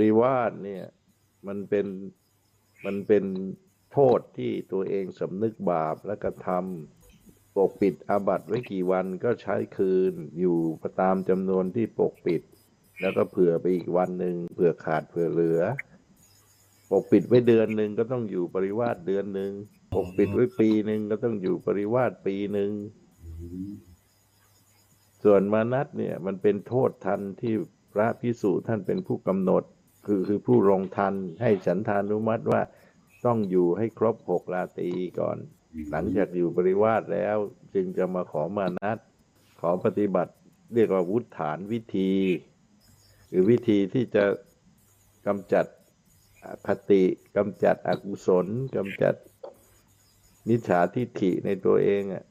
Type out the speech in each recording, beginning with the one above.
ริวาสเนี่ยมันเป็นมันเป็นโทษที่ตัวเองสำนึกบาปและกระทำปกปิดอาบัติไว้กี่วันก็ใช้คืนอยู่ตามจำนวนที่ปกปิด แล้วก็เผื่อไปอีกวันหนึ่งเผื่อขาดเผื่อเหลือ ปกปิดไว้เดือนหนึ่งก็ต้องอยู่ปริวาสเดือนหนึ่งปกปิดไว้ปีหนึ่งก็ต้องอยู่ปริวาสปีหนึ่งส่วนมานัตเนี่ยมันเป็นโทษทันที่พระพิสุท่านเป็นผู้กำหนด คือคือผู้ลงทันให้ฉันทานุมัติว่าต้องอยู่ให้ครบหกราตรีก่อน หลังจากอยู่ปริวาสแล้ว จึงจะมาขอมานัตขอปฏิบัติเรียกว่าวุฒฐานวิธีหรือวิธีที่จะกำจัดอคติกำจัดอกุศลกำจัดมิจฉาทิฏฐิในตัวเองอะ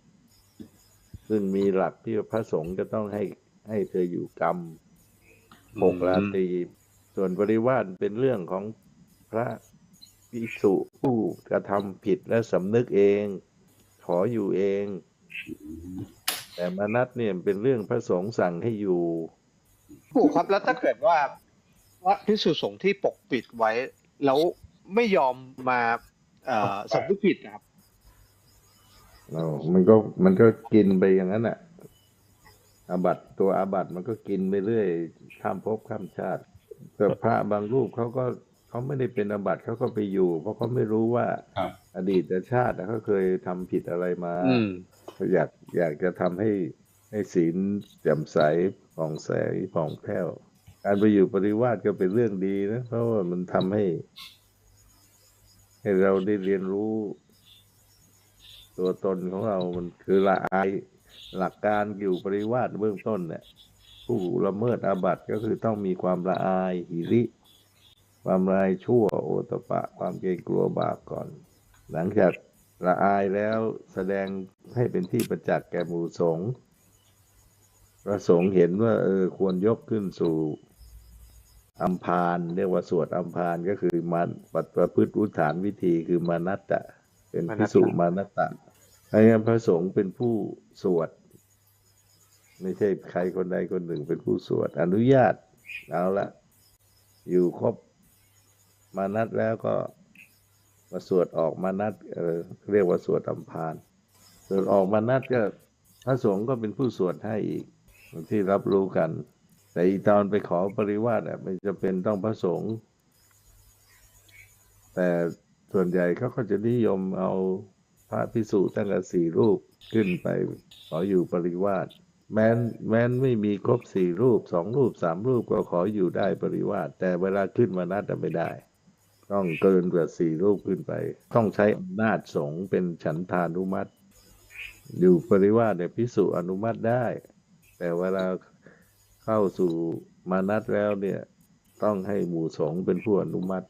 ซึ่งมีหลักที่พระสงฆ์จะต้องให้ให้เธออยู่กรรมหกราตรี ส่วนปริวาสเป็นเรื่องของพระภิกษุผู้กระทำผิดและสำนึกเอง ขออยู่เอง แต่มานัตเนี่ยเป็นเรื่องพระสงฆ์สั่งให้อยู่ถูกครับแล้วถ้าเกิดว่าว่าพิสุสงฆ์ที่ปกปิดไว้ แล้วไม่ยอมมาเอ่อสำนึกผิดนะครับเรามันก็มันก็กินไปอย่างนั้นแหละอาบัตตัวอาบัตมันก็กินไปเรื่อยข้ามภพข้ามชาติ แต่พระบางรูปเขาก็เขาไม่ได้เป็นอาบัตเขาก็ไปอยู่ เพราะเขาไม่รู้ว่าครับอดีตชาติอะเขาเคยทำผิดอะไรมาอืมเขาอยากอยากจะทำให้ให้ศีลแจ่มใสผ่องใสผ่องแผ้วการไปอยู่ปริวาสก็เป็นเรื่องดีนะ เพราะว่ามันทำให้ ให้เราได้เรียนรู้ ตัวตนของเรามันคือละอายหลักการอยู่ปริวาสเบื้องต้นเนี่ย ผู้ละเมิดอาบัติก็คือต้องมีความละอายหิริ ความละอายชั่วโอตปะ ความเกรงกลัวบาปก่อน หลังจากละอายแล้วแสดงให้เป็นที่ประจักษ์แก่หมู่สงฆ์พระสงฆ์เห็นว่าเออควรยกขึ้นสู่อัมพาน เรียกว่าสวดอัมพานก็คือมันปฏิประพฤติอุฐานวิธีคือมานัตตะ เป็นพิสุมานัตตะเพราะงั้นพระสงฆ์เป็นผู้สวด ไม่ใช่ใครคนใดคนหนึ่งเป็นผู้สวด อนุญาต เอาละ อยู่ครบมานัดแล้วก็มาสวดออกมานัดเออเรียกว่าสวดอัมพานสวดออกมานัดก็พระสงฆ์ก็เป็นผู้สวดให้อีกที่รับรู้กัน แต่อีตอนไปขอปริวาสอะไม่จะเป็นต้องพระสงฆ์แต่ส่วนใหญ่เขาก็จะนิยมเอาพระพิสุตั้งแต่สี่รูปขึ้นไปขออยู่ปริวาส แม้นแม้นไม่มีครบสี่รูปสองรูปสามรูปก็ขออยู่ได้ปริวาสแต่เวลาขึ้นมานัดไม่ได้ ต้องเกินกว่าสี่รูปขึ้นไป ต้องใช้อำนาจสงฆ์เป็นฉันทานุมัติ อยู่ปริวาสเนี่ยพิสุอนุมัติได้ แต่เวลาเข้าสู่มานัดแล้วเนี่ยต้องให้หมู่สงฆ์เป็นผู้อนุมัติ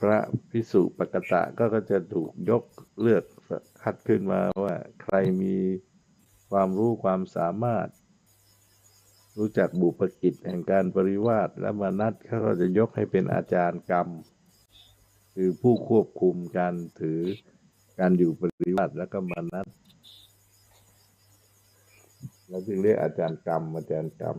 พระพิสุปกตะก็จะถูกยกเลือกคัดขึ้นมาว่าใครมีความรู้ความสามารถ รู้จักบุปกิจแห่งการปริวาสและมานัดเขาก็จะยกให้เป็นอาจารย์กรรม คือผู้ควบคุมการถือการอยู่ปริวาสแล้วก็มานัดแล้วจึงเรียกอาจารย์กรรมอาจารย์กรรม